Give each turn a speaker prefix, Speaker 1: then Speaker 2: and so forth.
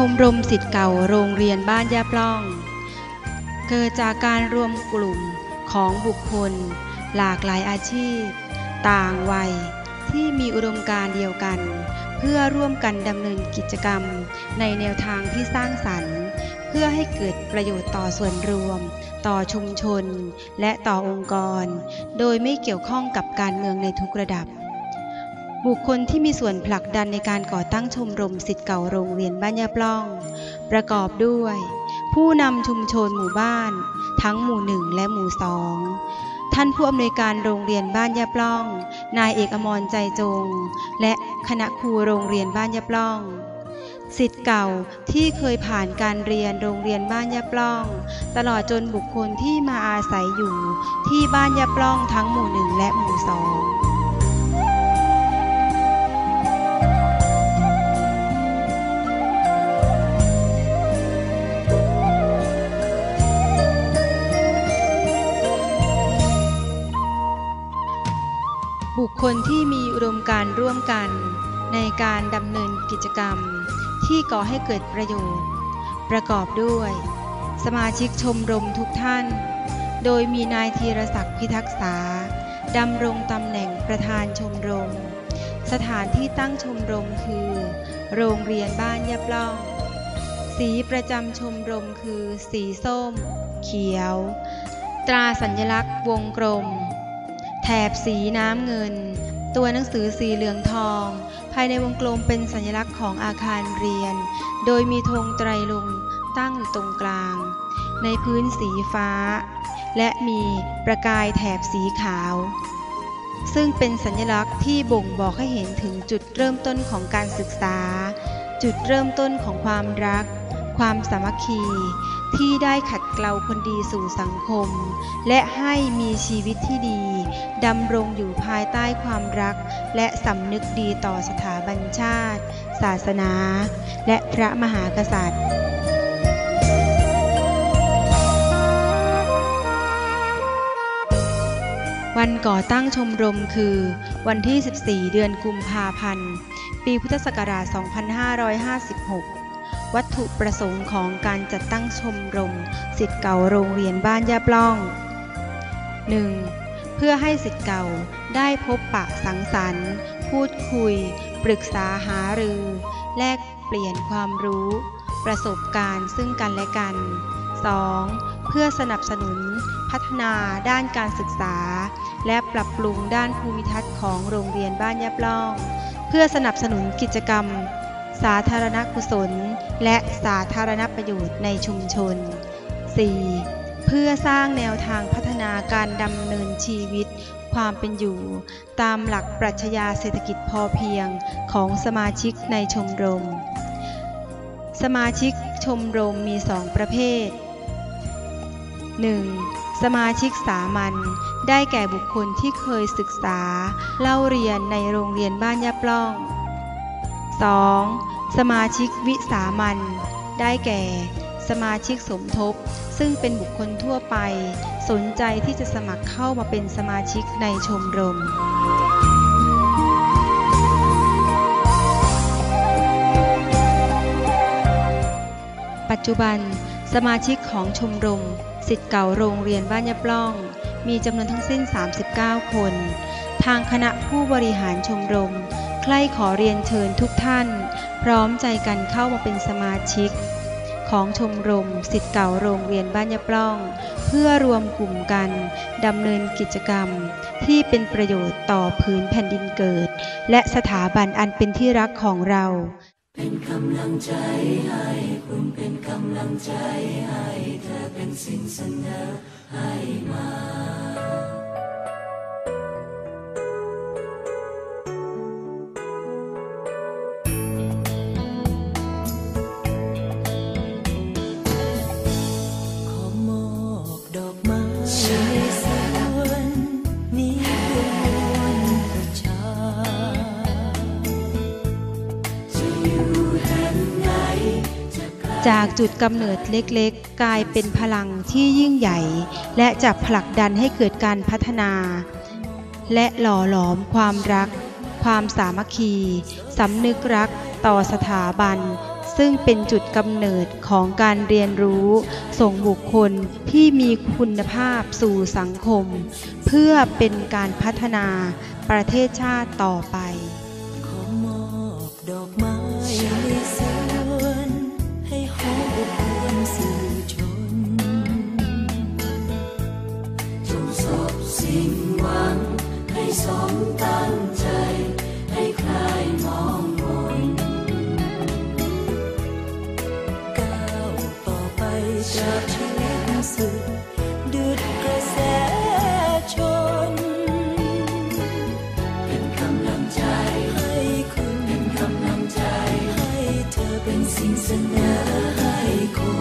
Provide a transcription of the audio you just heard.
Speaker 1: ชมรมสิทธิ์เก่าโรงเรียนบ้านยาปล้อง เกิดจากการรวมกลุ่มของบุคคล หลากหลายอาชีพ ต่างวัย ที่มีอุดมการณ์เดียวกัน เพื่อร่วมกันดำเนินกิจกรรม ในแนวทางที่สร้างสรรค์ เพื่อให้เกิดประโยชน์ต่อส่วนรวม ต่อชุมชน และต่อองค์กร โดยไม่เกี่ยวข้องกับการเมืองในทุกระดับ บุคคลที่มีส่วนผลักดันในการก่อตั้งชมรมสิทธิ์เก่าโรงเรียนบ้านยาปล้อง ประกอบด้วย ผู้นำชุมชนหมู่บ้าน ทั้งหมู่หนึ่งและหมู่สองท่านผู้อำนวยการโรงเรียนบ้านยาปล้อง นายเอกอมรใจจง และคณะครูโรงเรียนบ้านยาปล้องสิทธิ์เก่าที่เคยผ่านการเรียนโรงเรียนบ้านยาปล้อง ตลอดจนบุคคลที่มาอาศัยอยู่ที่บ้านยาปล้องทั้งหมู่หนึ่งและหมู่สอง คคลที่มีอุดมการร่วมกัน ในการดำเนินกิจกรรม ที่ก่อให้เกิดประโยชน์ ประกอบด้วย สมาชิกชมรมทุกท่าน โดยมีนายธีรศักดิ์พิทักษาดำรงตำแหน่งประธานชมรม สถานที่ตั้งชมรมคือ โรงเรียนบ้านยะปล้อง สีประจำชมรมคือ สีส้ม เขียว ตราสัญลักษณ์วงกลม แถบสีน้ำเงิน ตัวหนังสือสีเหลืองทอง ภายในวงกลมเป็นสัญลักษณ์ของอาคารเรียน โดยมีธงไตรลงตั้งอยู่ตรงกลาง ในพื้นสีฟ้า และมีประกายแถบสีขาว ซึ่งเป็นสัญลักษณ์ที่บ่งบอกให้เห็นถึงจุดเริ่มต้นของการศึกษา จุดเริ่มต้นของความรัก ความสามัคคี ที่ได้ขัดเกลาคนดีสู่สังคม และให้มีชีวิตที่ดี ดำรงอยู่ภายใต้ความรัก และสำนึกดีต่อสถาบันชาติ ศาสนา และพระมหากษัตริย์วันก่อตั้งชมรมคือ วันที่ 14 เดือนกุมภาพันธ์ ปีพุทธศักราช 2556 วัตถุประสงค์ของการจัดตั้งชมรมสิทธิ์เก่าโรงเรียนบ้านยาปล้อง 1. เพื่อให้สิทธิ์เก่าได้พบปะสังสรรค์ พูดคุย ปรึกษาหารือ แลกเปลี่ยนความรู้ ประสบการณ์ซึ่งกันและกัน 2. เพื่อสนับสนุน พัฒนาด้านการศึกษา และปรับปรุงด้านภูมิทัศน์ของโรงเรียนบ้านยะปล้อง เพื่อสนับสนุนกิจกรรม สาธารณกุศล และสาธารณประโยชน์ในชุมชน 4. เพื่อสร้างแนวทางพัฒนาการดำเนินชีวิต ความเป็นอยู่ ตามหลักปรัชญาเศรษฐกิจพอเพียงของสมาชิกในชมรม สมาชิกชมรมมี2ประเภท 1. สมาชิกสามัญได้แก่บุคคลที่เคยศึกษา เล่าเรียนในโรงเรียนบ้านยะปล้อง 2. สมาชิกวิสามัญได้แก่ สมาชิกสมทบ ซึ่งเป็นบุคคลทั่วไป สนใจที่จะสมัครเข้ามาเป็นสมาชิกในชมรมปัจจุบัน สมาชิกของชมรมสิทธิ์เก่าโรงเรียนบ้านยะปล้อง มีจำนวนทั้งสิ้น 39 คน ทางคณะผู้บริหารชมรม ใคร่ขอเรียนเชิญทุกท่าน พร้อมใจกันเข้ามาเป็นสมาชิก ของชมรมสิทธิ์เก่าโรงเรียนบ้านยะปล้อง เพื่อรวมกลุ่มกันดำเนินกิจกรรม ที่เป็นประโยชน์ต่อพื้นแผ่นดินเกิด และสถาบันอันเป็นที่รักของเรา
Speaker 2: เป็นกำลังใจให้คุณเป็นกำลังใจให้เธอเป็นสิ่งเสนอให้มา จา
Speaker 1: กจุดกำเนิดเล็กๆ กลายเป็นพลังที่ยิ่งใหญ่ และจะผลักดันให้เกิดการพัฒนา และหล่อหลอมความรัก ความสามัคคีสำนึกรักต่อสถาบัน ซึ่งเป็นจุดกำเนิดของการเรียนรู้ ส่งบุคคลที่มีคุณภาพสู่สังคม เพื่อเป็นการพัฒนาประเทศชาติต่อไป
Speaker 2: ขอมอบดอกไม้ เป็นคำนำงใจให้คุณเป็นกำลัใจ ให้เธอเป็นสิ่งเสนอให้คุ